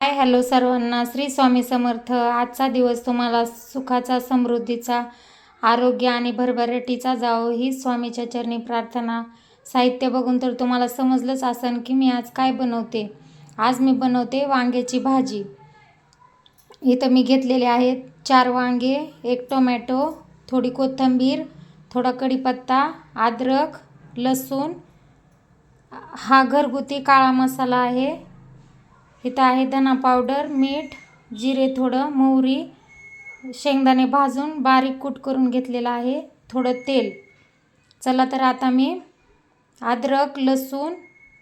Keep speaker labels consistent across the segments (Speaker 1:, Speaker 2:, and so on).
Speaker 1: Hi hello सर्वांना. श्री स्वामी समर्थ आजचा दिवस तुम्हाला सुखाचा समृद्धीचा आरोग्य आणि भरभराटीचा जावो. ही स्वामीच्या चरणी प्रार्थना साहित्य बघून तर तुम्हाला समजलंच असन की मी आज काय बनवते. आज मी बनवते वांग्याची भाजी. इथं मी घेतलेले आहेत चार वांगे एक टोमॅटो थोडी कोथिंबीर थोडा कढीपत्ता अद्रक लसूण. हा घरगुती काळा मसाला आहे. इथं आहे धना पावडर मीठ जिरे थोडं मोहरी शेंगदाणे भाजून बारीक कूट करून घेतलेलं आहे थोडं तेल. चला तर आता मी अद्रक लसूण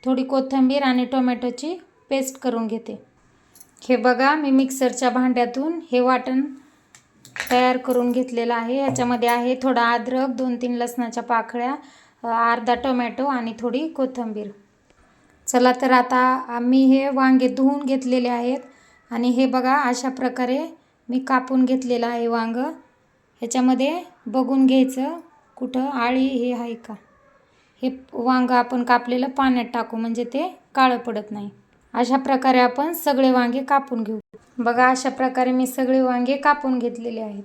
Speaker 1: थोडी कोथिंबीर आणि टोमॅटोची पेस्ट करून घेते. हे बघा मी मिक्सरच्या भांड्यातून हे वाटण तयार करून घेतलेलं आहे. याच्यामध्ये आहे थोडा अद्रक दोन तीन लसणाच्या पाकळ्या अर्धा टोमॅटो आणि थोडी कोथिंबीर. चला तर आता आम्ही हे वांगे धुवून घेतलेले आहेत. आणि हे बघा अशा प्रकारे मी कापून घेतलेलं आहे वांगं. ह्याच्यामध्ये बघून घ्यायचं कुठं आळी हे आहे का. हे वांगं आपण कापलेलं पाण्यात टाकू म्हणजे ते काळं पडत नाही. अशा प्रकारे आपण सगळे वांगे कापून घेऊ. बघा अशा प्रकारे मी सगळे वांगे कापून घेतलेले आहेत.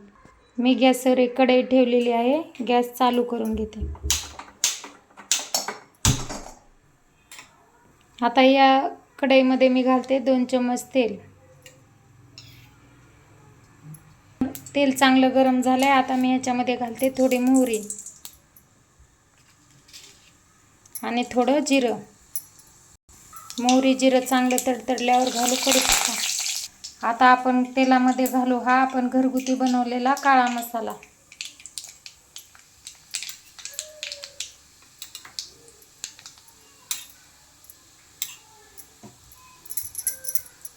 Speaker 1: मी गॅसवर एक कढई ठेवलेली आहे. गॅस चालू करून घेते. आता या कढईमध्ये मी घालते दोन चम्मच तेल. तेल चांगलं गरम झालं आहे आता मी ह्याच्यामध्ये घालते थोडी मोहरी. आणि थोडं जिरं. मोहरी जिरं चांगलं तडतडल्यावर घालू कढीपत्ता आता आपण तेलामध्ये घालू हा आपण घरगुती बनवलेला काळा मसाला.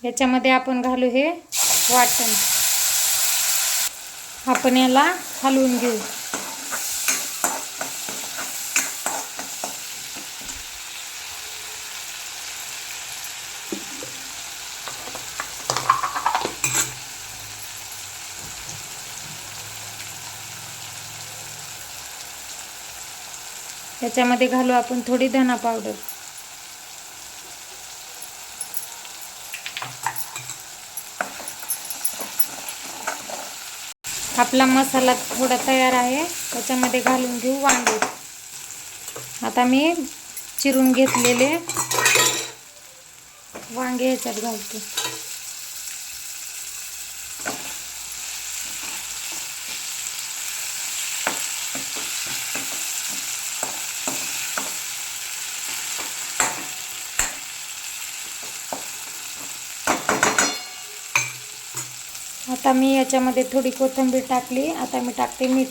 Speaker 1: याच्यामध्ये आपण घालू हे वाटण. आपण याला हलवून घेऊ. याच्यामध्ये घालू आपण थोडी धना पावडर. आपला मसाला थोडा तयार आहे. त्याच्यामध्ये घालून घेऊ वांगे. आता मी चिरून घेतलेले वांगे याच्यात घालते. आता मी याच्यामध्ये थोडी कोथिंबीर टाकली. आता मी टाकते मीठ.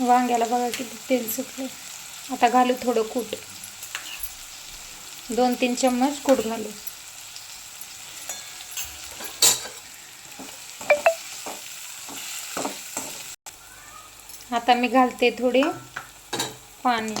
Speaker 1: वांग्याला बघा किती तेल सुकले आता घालू थोडं कूट. दोन तीन चम्मच कूट घालू. आता मी घालते थोडी पाणी.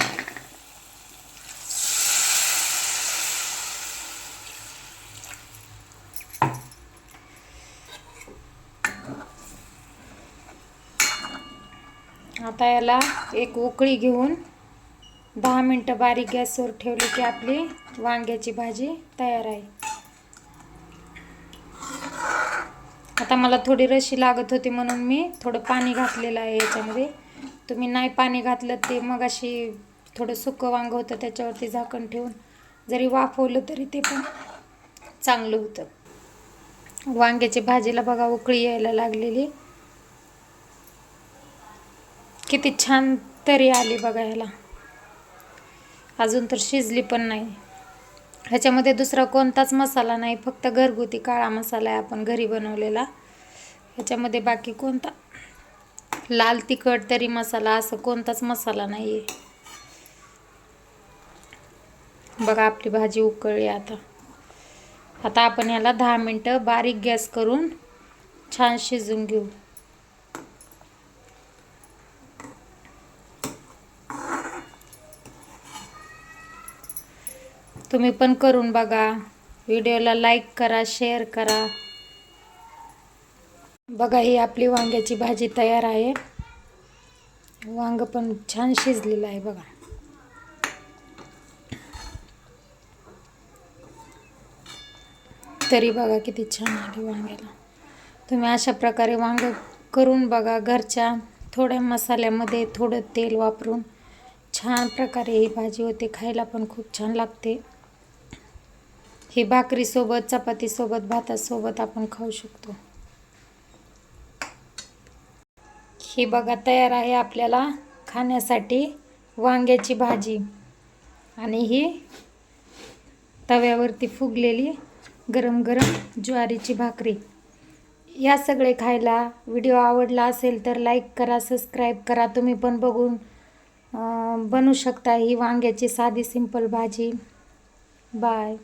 Speaker 1: आता याला एक उकळी घेऊन दहा मिनटं बारीक गॅसवर ठेवली की आपली वांग्याची भाजी तयार आहे. आता मला थोडी रशी लागत होती म्हणून मी थोडं पाणी घातलेलं आहे याच्यामध्ये. तुम्ही नाही पाणी घातलं ते मग अशी थोडं सुकं वांगं होतं त्याच्यावरती झाकण ठेवून जरी वाफवलं तरी ते पण चांगलं होतं. वांग्याची भाजीला बघा उकळी यायला लागलेली. किती छान तरी आली बघा ह्याला. अजून तर शिजली पण नाही. ह्याच्यामध्ये दुसरा कोणताच मसाला नाही फक्त घरगुती काळा मसाला आहे आपण घरी बनवलेला. ह्याच्यामध्ये बाकी कोणता? लाल तिखट तरी मसाला असं कोणताच मसाला नाही आहे बघा आपली भाजी उकळली आता. आता आपण याला दहा मिनटं बारीक गॅस करून छान शिजून घेऊ. तुम्ही पण करून बघा. व्हिडिओला लाईक करा शेअर करा. बघा ही आपली वांग्याची भाजी तयार आहे. वांग पण छान शिजलेलं आहे बघा. तरी बघा किती छान आली वांग्याला. तुम्ही अशा प्रकारे वांग करून बघा. घरच्या थोड्या मसाल्यामध्ये थोडं तेल वापरून छान प्रकारे ही भाजी होते. खायला पण खूप छान लागते. ही भाकरीसोबत चपातीसोबत भातासोबत आपण खाऊ शकतो. ही बघा तयार आहे आपल्याला खाण्यासाठी वांग्याची भाजी. आणि ही तव्यावरती फुगलेली गरम गरम ज्वारीची भाकरी. या सगळे खायला व्हिडिओ आवडला असेल तर लाईक करा सबस्क्राईब करा. तुम्ही पण बघून बनवू शकता ही वांग्याची साधी सिंपल भाजी. बाय.